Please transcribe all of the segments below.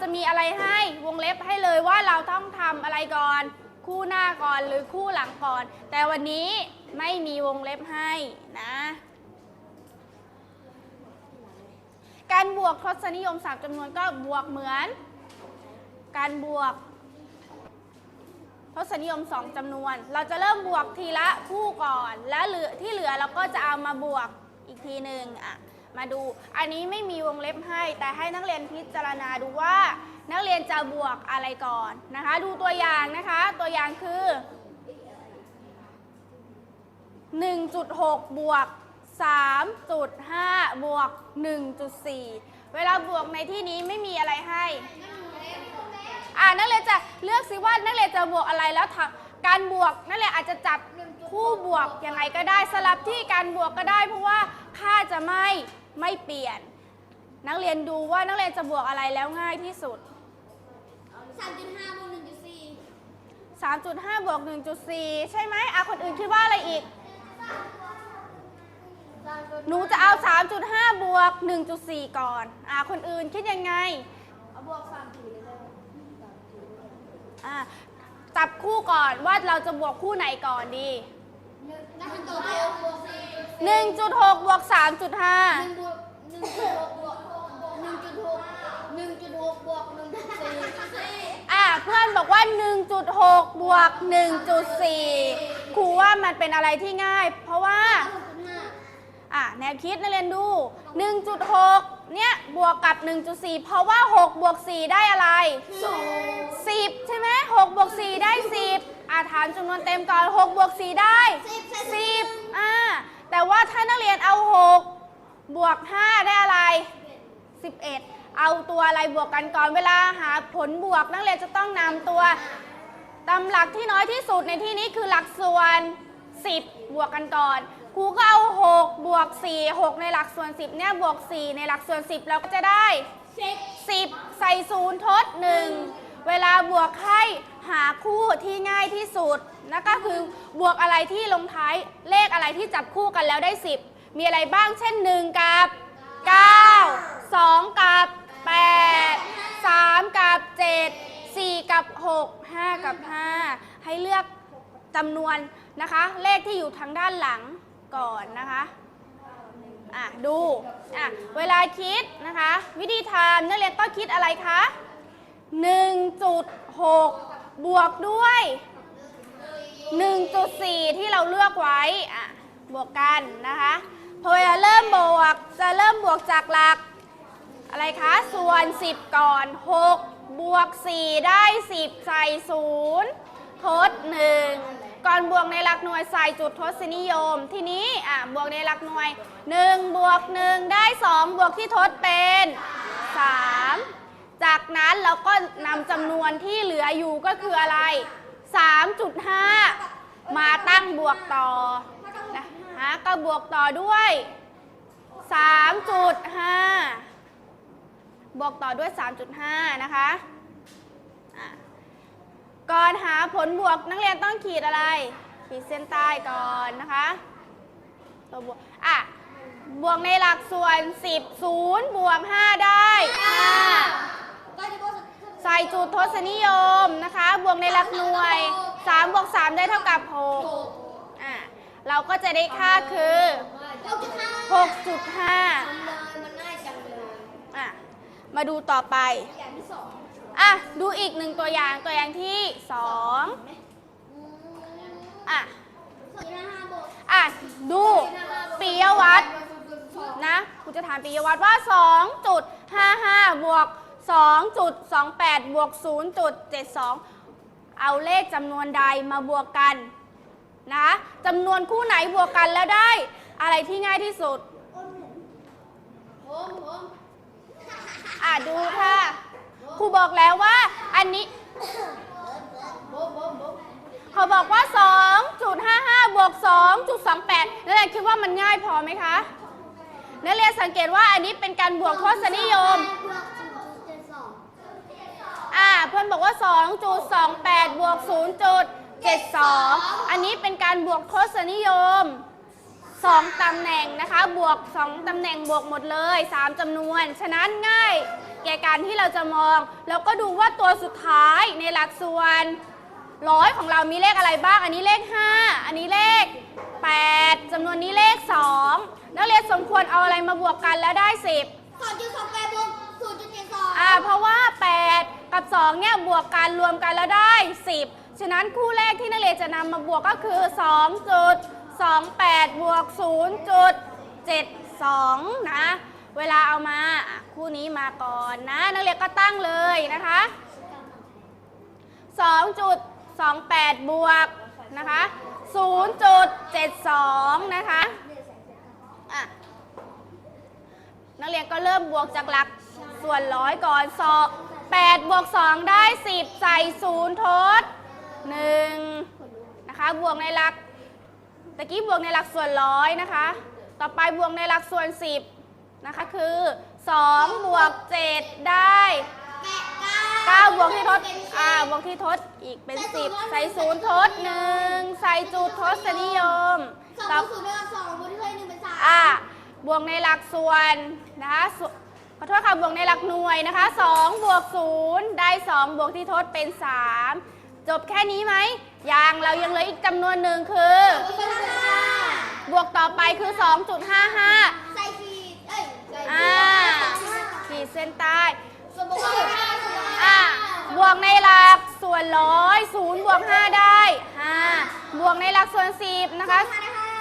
จะมีอะไรให้วงเล็บให้เลยว่าเราต้องทำอะไรก่อน คู่หน้าก่อนหรือคู่หลังก่อน แต่วันนี้ไม่มีวงเล็บให้นะ การบวกทศนิยมสามจำนวนก็บวกเหมือน การบวกทศนิยมสองจำนวน เราจะเริ่มบวกทีละคู่ก่อน แล้วเหลือที่เหลือเราก็จะเอามาบวกอีกทีหนึ่งอะ มาดู อันนี้ไม่มีวงเล็บให้ แต่ให้นักเรียนพิจารณาดูว่านักเรียนจะบวกอะไรก่อนนะคะ ดูตัวอย่างนะคะ ตัวอย่างคือ 1.6 บวก 3.5 บวก 1.4 เวลาบวกในที่นี้ไม่มีอะไรให้ อ่านักเรียนจะเลือกสิว่านักเรียนจะบวกอะไรแล้วทำการบวกนักเรียนอาจจะจับคู่บวกยังไงก็ได้สลับที่การบวกก็ได้ เพราะว่าค่าจะไม่ ไม่เปลี่ยน นักเรียนดูว่านักเรียนจะบวกอะไรแล้วง่ายที่สุดสามจุดห้าบวกหนึ่งจุดสี่3.5บวก1.4 ใช่ไหมอะคนอื่นคิดว่าอะไรอีก หนูจะเอา 3.5 บวก 1.4 ก่อน อะคนอื่นคิดยังไง เอาบวกสามจุดเลยอะจับคู่ก่อนว่าเราจะบวกคู่ไหนก่อนดี นักเป็นตัวเดียวบวกสี่1.6บวก3.5หนึ่งบวกหนึ่งจุดหกบวกหนึ่งจุดหกหนึ่งจุดหกบวกหนึ่งจุดสี่สี่อะเพื่อนบอกว่า 1.6 บวก 1.4 ครูว่ามันเป็นอะไรที่ง่าย เพราะว่าหกจุดห้าอะแนวคิดนักเรียนดู 1.6 เนี่ย บวกกับ 1.4 เพราะว่า 6 บวก 4 ได้อะไรสอง10 ใช่ไหม6บวก 4 ได้ 10 อะถามจำนวนเต็มก่อน6บวก4ได้ 10อ่าแต่ว่าถ้านักเรียนเอา 6 บวก 5 ได้อะไร 11 เอาตัวอะไรบวกกันก่อนเวลาหาผลบวกนักเรียนจะต้องนำตัวตำหลักที่น้อยที่สุดในที่นี้คือหลักส่วน 10 บวกกันก่อนครูก็เอา 6 บวก 4 6 ในหลักส่วน 10 เนี่ยบวก 4 ในหลักส่วน 10 เราก็จะได้สิบ10 ใส่ศูนย์ทด 1 เวลาบวกให้หาคู่ที่ง่ายที่สุดนั่นก็คือบวกอะไรที่ลงท้ายเลขอะไรที่จับคู่กันแล้วได้ 10 มีอะไรบ้างเช่น 1 กับ 9 2 กับ 8 3 กับ 7 4 กับ 6 5 กับ 5 ให้เลือกจำนวนนะคะ เลขที่อยู่ทางด้านหลังก่อนนะคะอะดูอะเวลาคิดนะคะ วิธีทำนักเรียนต้องคิดอะไรคะ 1.6 บวกด้วย 1.4 ที่เราเลือกไว้อะบวกกันนะคะพอเวลาเริ่มบวกจะเริ่มบวกจากหลัก อะไรคะ ส่วน 10 ก่อน 6 บวก 4 ได้ 10 ใส่ 0 ทด 1 ก่อนบวกในหลักหน่วยใส่จุดทศนิยม ทีนี้อะบวกในหลักหน่วย 1 บวก 1 ได้ 2 บวกที่ทดเป็น 3 จากนั้นเราก็นำจำนวนที่เหลืออยู่ก็คืออะไร 3.5 มาตั้งบวกต่อนะฮะก็บวกต่อด้วย 3.5 บวกต่อด้วย 3.5 นะคะ ก่อนหาผลบวกนักเรียนต้องขีดอะไร ขีดเส้นใต้ก่อนนะคะตัวบวกอะบวกในหลักส่วน 10 0 บวก 5 ได้5ก็จะบวก ใส่จุดทศนิยมนะคะ บวกในหลักหน่วย3บวก3ได้เท่ากับหก6อะเราก็จะได้ค่าคือหกจุดห้า6.5มายจังเลยอะมาดูต่อไปอย่างที่สองอะดูอีกหนึ่งตัวอย่างตัวอย่างที่สองอะอะดูปิยวัตรนะกูจะถามปิยวัตรว่า 2.55 บวก 2.28 บวก 0.72 เอาเลขจำนวนใดมาบวกกันนะจำนวนคู่ไหนบวกกันแล้วได้ อะไรที่ง่ายที่สุดผมผมอะดูค่ะครูบอกแล้วว่าอันนี้ เขาบอกว่า 2.55 บวก 2.28 นักเรียนคิดว่ามันง่ายพอไหมคะ นักเรียนสังเกตว่าอันนี้เป็นการบวกทศนิยม บวกศูนย์จุดเจ็ดสอง อ่าเพื่อนบอกว่า 2.28 บวก 0.72 อันนี้เป็นการบวกทศนิยม 2ตำแหน่งนะคะ บวก 2ตำแหน่งบวกหมดเลย 3จำนวน ฉะนั้นง่าย แก่การที่เราจะมอง แล้วก็ดูว่าตัวสุดท้ายในหลักส่วนร้อยของเรามีเลขอะไรบ้าง อันนี้เลข 5 อันนี้เลข 8จำนวนนี้เลข 2 นักเรียนสมควรเอาอะไรมาบวกกันแล้วได้ 10สองจุดสองแปดบวกศูนย์จุดเจ็ดสองอ่าเพราะว่า 8 กับ 2 เนี่ยบวกกันรวมกันแล้วได้ 10 ฉะนั้นคู่แรกที่นักเรียนจะนำมาบวกก็คือ 2.28 บวก 0.72 นะ เวลาเอามาคู่นี้มาก่อนนะ นักเรียนก็ตั้งเลยนะคะ 2.28 บวกนะคะ 0.72 นะคะนักเรียนก็เริ่มบวกจากหลักส่วนร้อยก่อนสอบ 8บวก2ได้ 10 ใส่0ทด1นะคะ บวกในหลัก ตะกี้บวกในหลักส่วนร้อยนะคะ ต่อไปบวกในหลักส่วน 10 นะคะ คือ2บวก7ได้9บวกที่ทด อ่า บวกที่ทด อีกเป็น 10 ใส่0ทด 1 ใส่จุดทศนิยมต่อสองบวกที่ทดหนึ่งเป็นสามอ่า บวกในหลักส่วนนะคะ อโทษค่ะบวกในหลักหน่วยนะคะ2บวก0ได้ 2 บวกที่ทดเป็น 3 จบแค่นี้ไหมยังเรายังเหลืออีกจำนวนหนึ่งคือ บวกกันห้าบวกต่อไปคือ 2.55 ใส่ขีด เอ้ยใส่อ่าขีดเส้นใต้สมมติว่าห้าสมมติว่าอ่าห้าบวกในหลักส่วนร้อยศูนย์บวก5ได้5บวกในหลักส่วน10นะคะ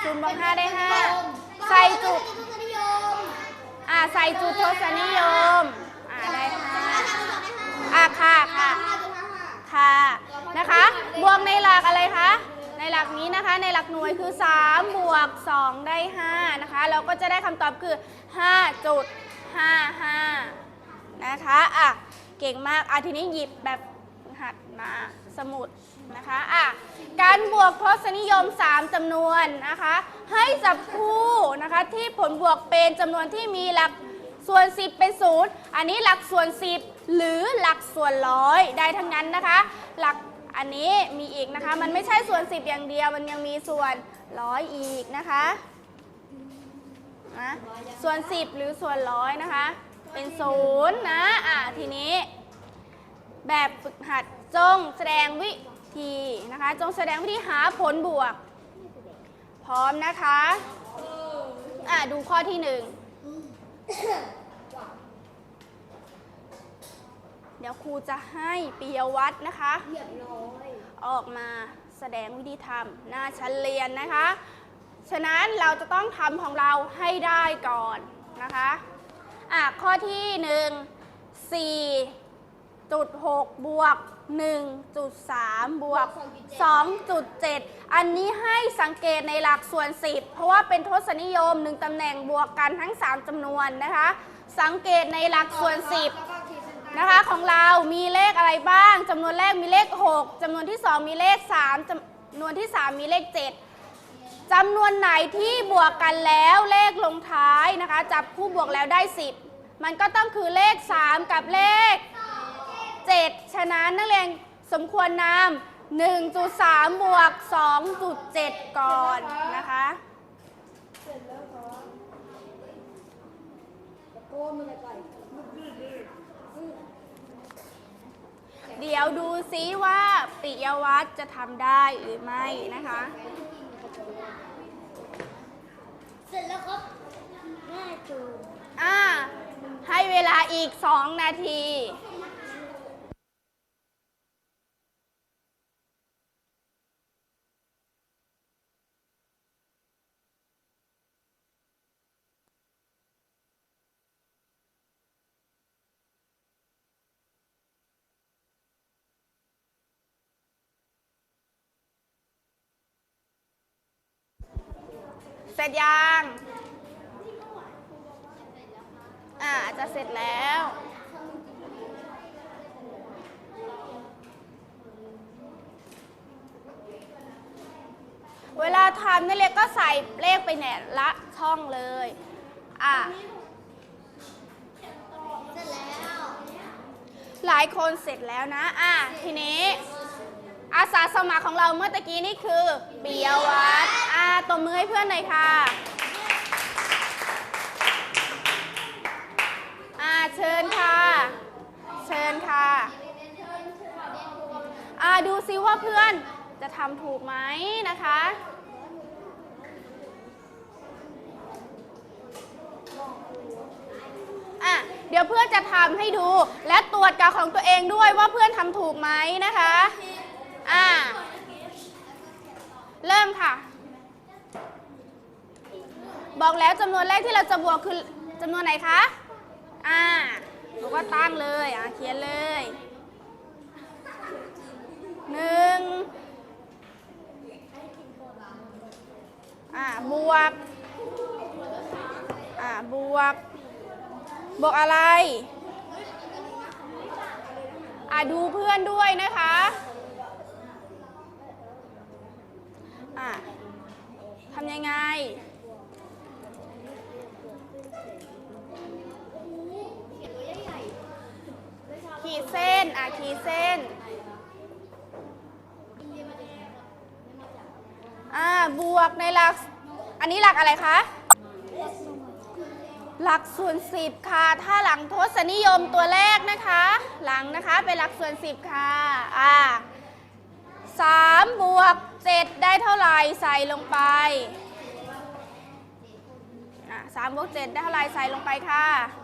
ศูนย์บวกห้าได้ห้าใส่จุดทศนิยม อ่าใส่จุดทศนิยม อ่าได้ห้าอ่าค่ะค่ะ ค่ะนะคะ บวกในหลักอะไรคะ ในหลักนี้นะคะ ในหลักหน่วยคือ 3 บวก 2 ได้ 5 นะคะ เราก็จะได้คำตอบคือ 5.55 นะคะ อะ เก่งมาก อะ ทีนี้หยิบแบบหัดมาสมุด นะคะอะการบวกทศนิยม 3จำนวนนะคะ ให้จับคู่นะคะที่ผลบวกเป็นจำนวนที่มีหลักส่วน 10 เป็น0อันนี้หลักส่วน 10 หรือหลักส่วนร้อยได้ทั้งนั้นนะคะ หลักอันนี้มีอีกนะคะ มันไม่ใช่ส่วน 10 อย่างเดียว มันยังมีส่วนร้อยอีกนะคะนะส่วน 10 หรือส่วนร้อยนะคะ เป็น0นะอะทีนี้ แบบฝึกหัดจงแสดงวิ ธีนะคะ จงแสดงวิธีหาผลบวก พร้อมนะคะ อะดูข้อที่หนึ่ง เดี๋ยวครูจะให้ปิยวัฒน์นะคะ เรียบร้อยออกมาแสดงวิธีทำหน้าชั้นเรียนนะคะ ฉะนั้นเราจะต้องทำของเราให้ได้ก่อนนะคะ อะข้อที่หนึ่งสี่ จุดหกบวก1.3บวก2.7อันนี้ให้สังเกตในหลักส่วน10เพราะว่าเป็นทศนิยม1ตำแหน่งบวกกันทั้ง3จำนวนนะคะ สังเกตในหลักส่วน10นะคะของเรามีเลขอะไรบ้างจำนวนแรกมีเลข 6จำนวนที่ 2 มีเลข 3จำนวนที่ 3 มีเลข 7จำนวนไหนที่บวกกันแล้วเลขลงท้ายนะคะ จับคู่บวกแล้วได้ 10 มันก็ต้องคือเลข 3 กับเลข 7 ฉะนั้นนักเรียนสมควรนำ1.3 บวก 2.7 ก่อนนะคะเดี๋ยวดูซิว่าปิยวัฒน์จะทำได้หรือไม่นะคะ เสร็จแล้วครับง่ายจูอ่าให้เวลาอีก 2 นาที ร็จยังอ่าจะเสร็จแล้ว เวลาทำนี่เลยก็ใส่เลขไปเนี่ยละช่องเลย อะเสร็จแล้วหลายคนเสร็จแล้วนะ อะทีนี้ อาสาสมัครของเราเมื่อตะกี้นี่คือปิยวัฒน์อะตบมือให้เพื่อนหน่อยค่ะอาเชิญค่ะ เชิญค่ะอาดูซิว่าเพื่อนจะทำถูกไหมนะคะอะเดี๋ยวเพื่อนจะทำให้ดูและตรวจกับของตัวเองด้วยว่าเพื่อนทำถูกไหมนะคะ อ่า เริ่มค่ะ บอกแล้วจำนวนแรกที่เราจะบวกคือจำนวนไหนคะ อ่าเราก็ตั้งเลย อ่าเขียนเลยหนึ่งอ่า บวก อ่า บวก บวกอะไร อ่าดูเพื่อนด้วยนะคะ อ่าทำ ยังไง ขีดเส้น อะ ขีดเส้น อ่า บวกในหลัก อันนี้หลักอะไรคะ หลักส่วนสิบค่ะ ถ้าหลังทศนิยมตัวแรกนะคะ หลังนะคะเป็นหลักส่วนสิบค่ะ อ่าสามบวกเจ็ดได้เท่าไหร่ ใส่ลงไป อ่าสามบวกเจ็ดได้เท่าไรใส่ลงไปค่ะ